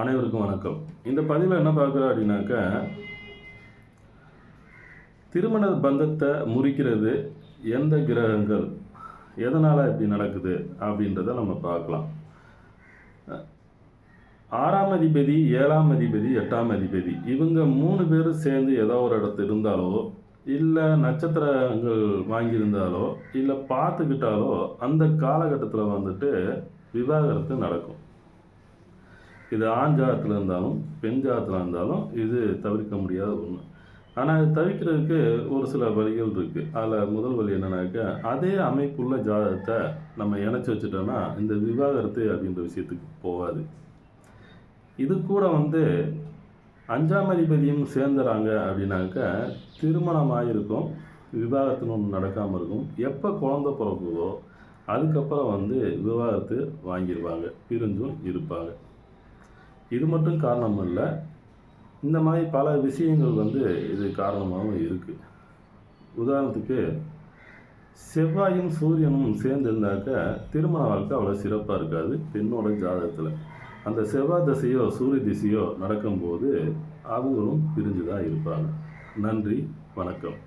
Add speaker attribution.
Speaker 1: அனைவருக்கும் வணக்கம். இந்த பதிவில் என்ன பார்க்குறோம் அப்படின்னாக்கா திருமண பந்தத்தை முறிக்கிறது எந்த கிரகங்கள் எதனால் இப்படி நடக்குது அப்படின்றத நம்ம பார்க்கலாம். ஆறாம் அதிபதி ஏழாம் அதிபதி எட்டாம் அதிபதி இவங்க மூணு பேரும் சேர்ந்து ஏதோ ஒரு இடத்துல இருந்தாலோ இல்லை நட்சத்திரங்கள் வாங்கியிருந்தாலோ இல்லை பார்த்துக்கிட்டாலோ அந்த காலகட்டத்தில் வந்துட்டு விவாகரத்து நடக்கும். இது ஆண் ஜாதத்தில் இருந்தாலும் பெண் ஜாதத்தில் இருந்தாலும் இது தவிர்க்க முடியாத ஒன்று ஆனால் இது தவிர்க்கிறதுக்கு ஒரு சில வழிகள் இருக்குது அதில் முதல் வழி என்னென்னாக்கா அதே அமைப்புள்ள ஜாதகத்தை நம்ம இணைச்சி வச்சுட்டோன்னா இந்த விவாகரத்து அப்படின்ற விஷயத்துக்கு போகாது. இது கூட வந்து அஞ்சாம் அதிபதியும் சேர்ந்துறாங்க அப்படின்னாக்கா திருமணமாக இருக்கும் விவாகரத்துன்னு ஒன்று நடக்காமல் இருக்கும். எப்போ குழந்த பிறக்குதோ அதுக்கப்புறம் வந்து விவாகரத்து வாங்கிடுவாங்க பிரிஞ்சும் இருப்பாங்க. இது மட்டும் காரணம் இல்லை இந்த மாதிரி பல விஷயங்கள் வந்து இது காரணமாகவும் இருக்குது உதாரணத்துக்கு செவ்வாயும் சூரியனும் சேர்ந்துருந்தாக்க திருமண வாழ்க்கை அவ்வளோ சிறப்பாக இருக்காது பெண்ணோட ஜாதகத்தில். அந்த செவ்வாய் திசையோ சூரிய திசையோ நடக்கும்போது அவங்களும் பிரிஞ்சு தான் இருப்பாங்க. நன்றி வணக்கம்.